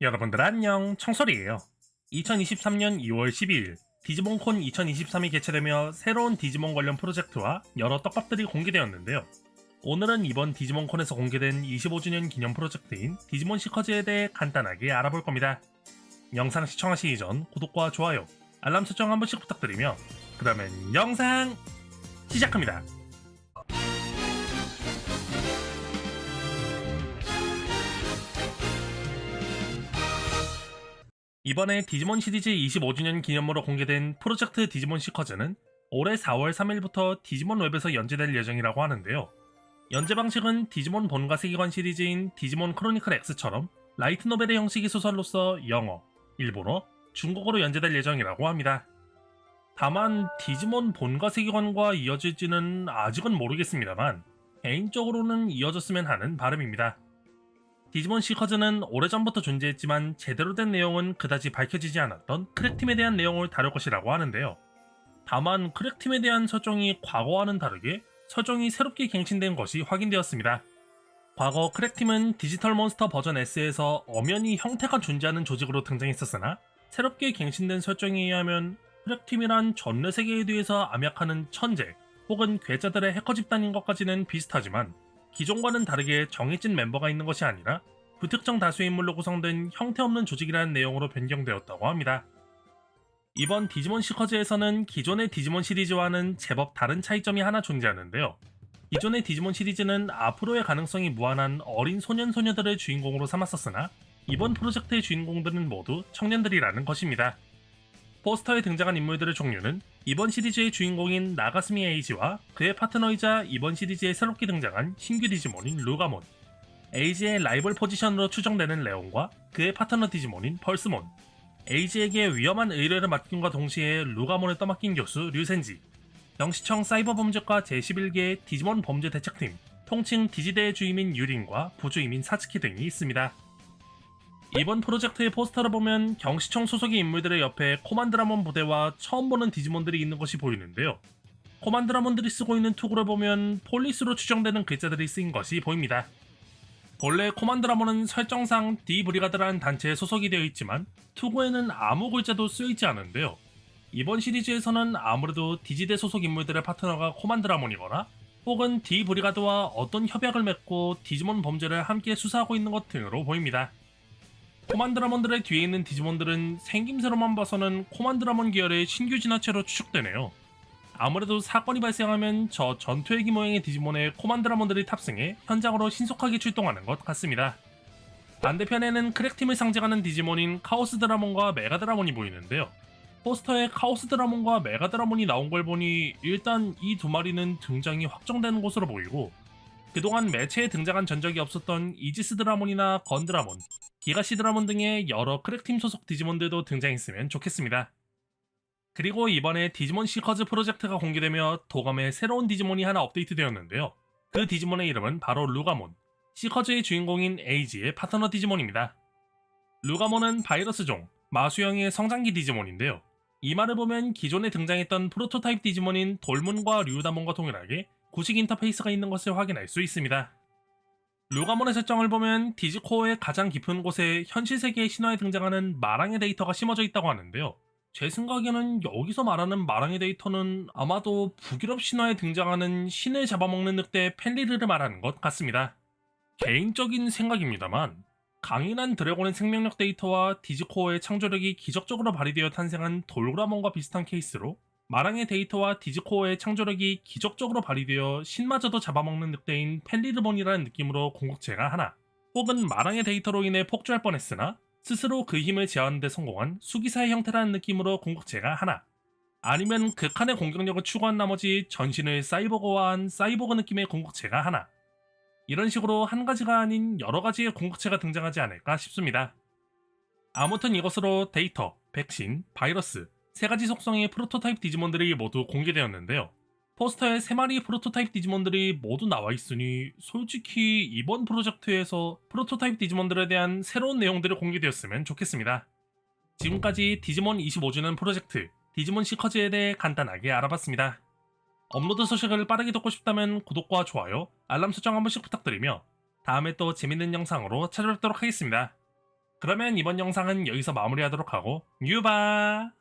여러분들 안녕. 청솔이에요 2023년 2월 12일 디지몬콘 2023이 개최되며 새로운 디지몬 관련 프로젝트와 여러 떡밥들이 공개되었는데요. 오늘은 이번 디지몬콘에서 공개된 25주년 기념 프로젝트인 디지몬 시커즈에 대해 간단하게 알아볼 겁니다. 영상 시청하시기 전 구독과 좋아요 알람 설정 한 번씩 부탁드리며 그 다음엔 영상 시작합니다 이번에 디지몬 시리즈 25주년 기념으로 공개된 프로젝트 디지몬 시커즈는 올해 4월 3일부터 디지몬 웹에서 연재될 예정이라고 하는데요. 연재 방식은 디지몬 본가 세계관 시리즈인 디지몬 크로니클 X처럼 라이트 노벨의 형식의 소설로서 영어, 일본어, 중국어로 연재될 예정이라고 합니다. 다만 디지몬 본가 세계관과 이어질지는 아직은 모르겠습니다만 개인적으로는 이어졌으면 하는 바람입니다. 디지몬 시커즈는 오래전부터 존재했지만 제대로 된 내용은 그다지 밝혀지지 않았던 크랙팀에 대한 내용을 다룰 것이라고 하는데요. 다만 크랙팀에 대한 설정이 과거와는 다르게 설정이 새롭게 갱신된 것이 확인되었습니다. 과거 크랙팀은 디지털 몬스터 버전 S에서 엄연히 형태가 존재하는 조직으로 등장했었으나 새롭게 갱신된 설정에 의하면 크랙팀이란 전래 세계에 대해서 암약하는 천재 혹은 괴짜들의 해커 집단인 것까지는 비슷하지만 기존과는 다르게 정해진 멤버가 있는 것이 아니라 불특정 다수의 인물로 구성된 형태없는 조직이라는 내용으로 변경되었다고 합니다. 이번 디지몬 시커즈에서는 기존의 디지몬 시리즈와는 제법 다른 차이점이 하나 존재하는데요. 기존의 디지몬 시리즈는 앞으로의 가능성이 무한한 어린 소년 소녀들을 주인공으로 삼았었으나 이번 프로젝트의 주인공들은 모두 청년들이라는 것입니다. 포스터에 등장한 인물들의 종류는 이번 시리즈의 주인공인 나가스미 에이지와 그의 파트너이자 이번 시리즈에 새롭게 등장한 신규 디지몬인 루가몬, 에이지의 라이벌 포지션으로 추정되는 레온과 그의 파트너 디지몬인 펄스몬, 에이지에게 위험한 의뢰를 맡김과 동시에 루가몬을 떠맡긴 교수 류센지, 영시청 사이버 범죄과 제11개 디지몬 범죄 대책팀, 통칭 디지대의 주임인 유린과 부주임인 사츠키 등이 있습니다. 이번 프로젝트의 포스터를 보면 경시청 소속의 인물들의 옆에 코만드라몬 부대와 처음 보는 디지몬들이 있는 것이 보이는데요. 코만드라몬들이 쓰고 있는 투구를 보면 폴리스로 추정되는 글자들이 쓰인 것이 보입니다. 본래 코만드라몬은 설정상 D 브리가드라는 단체에 소속이 되어 있지만 투구에는 아무 글자도 쓰여있지 않은데요. 이번 시리즈에서는 아무래도 디지대 소속 인물들의 파트너가 코만드라몬이거나 혹은 D 브리가드와 어떤 협약을 맺고 디지몬 범죄를 함께 수사하고 있는 것 등으로 보입니다. 코만드라몬들의 뒤에 있는 디지몬들은 생김새로만 봐서는 코만드라몬 계열의 신규 진화체로 추측되네요. 아무래도 사건이 발생하면 저 전투헬기 모양의 디지몬에 코만드라몬들이 탑승해 현장으로 신속하게 출동하는 것 같습니다. 반대편에는 크랙팀을 상징하는 디지몬인 카오스 드라몬과 메가 드라몬이 보이는데요. 포스터에 카오스 드라몬과 메가 드라몬이 나온 걸 보니 일단 이 두 마리는 등장이 확정되는 것으로 보이고 그동안 매체에 등장한 전적이 없었던 이지스 드라몬이나 건 드라몬, 기가시 드라몬 등의 여러 크랙팀 소속 디지몬들도 등장했으면 좋겠습니다. 그리고 이번에 디지몬 시커즈 프로젝트가 공개되며 도감에 새로운 디지몬이 하나 업데이트되었는데요. 그 디지몬의 이름은 바로 루가몬, 시커즈의 주인공인 에이지의 파트너 디지몬입니다. 루가몬은 바이러스종, 마수형의 성장기 디지몬인데요. 이 말을 보면 기존에 등장했던 프로토타입 디지몬인 돌문과 류다몬과 동일하게 구식 인터페이스가 있는 것을 확인할 수 있습니다. 루가몬의 설정을 보면 디지코어의 가장 깊은 곳에 현실 세계의 신화에 등장하는 마랑의 데이터가 심어져 있다고 하는데요. 제 생각에는 여기서 말하는 마랑의 데이터는 아마도 북유럽 신화에 등장하는 신을 잡아먹는 늑대 펠리르를 말하는 것 같습니다. 개인적인 생각입니다만 강인한 드래곤의 생명력 데이터와 디지코어의 창조력이 기적적으로 발휘되어 탄생한 돌그라몬과 비슷한 케이스로 마랑의 데이터와 디지코어의 창조력이 기적적으로 발휘되어 신마저도 잡아먹는 늑대인 펠리르본이라는 느낌으로 공격체가 하나 혹은 마랑의 데이터로 인해 폭주할 뻔했으나 스스로 그 힘을 제어하는 데 성공한 수기사의 형태라는 느낌으로 공격체가 하나 아니면 극한의 공격력을 추구한 나머지 전신을 사이버거화한 사이버거 느낌의 공격체가 하나 이런 식으로 한 가지가 아닌 여러 가지의 공격체가 등장하지 않을까 싶습니다. 아무튼 이것으로 데이터, 백신, 바이러스 세 가지 속성의 프로토타입 디지몬들이 모두 공개되었는데요. 포스터에 세 마리의 프로토타입 디지몬들이 모두 나와 있으니 솔직히 이번 프로젝트에서 프로토타입 디지몬들에 대한 새로운 내용들이 공개되었으면 좋겠습니다. 지금까지 디지몬 25주년 프로젝트 디지몬 시커즈에 대해 간단하게 알아봤습니다. 업로드 소식을 빠르게 듣고 싶다면 구독과 좋아요, 알람 설정 한 번씩 부탁드리며 다음에 또 재밌는 영상으로 찾아뵙도록 하겠습니다. 그러면 이번 영상은 여기서 마무리하도록 하고 유바!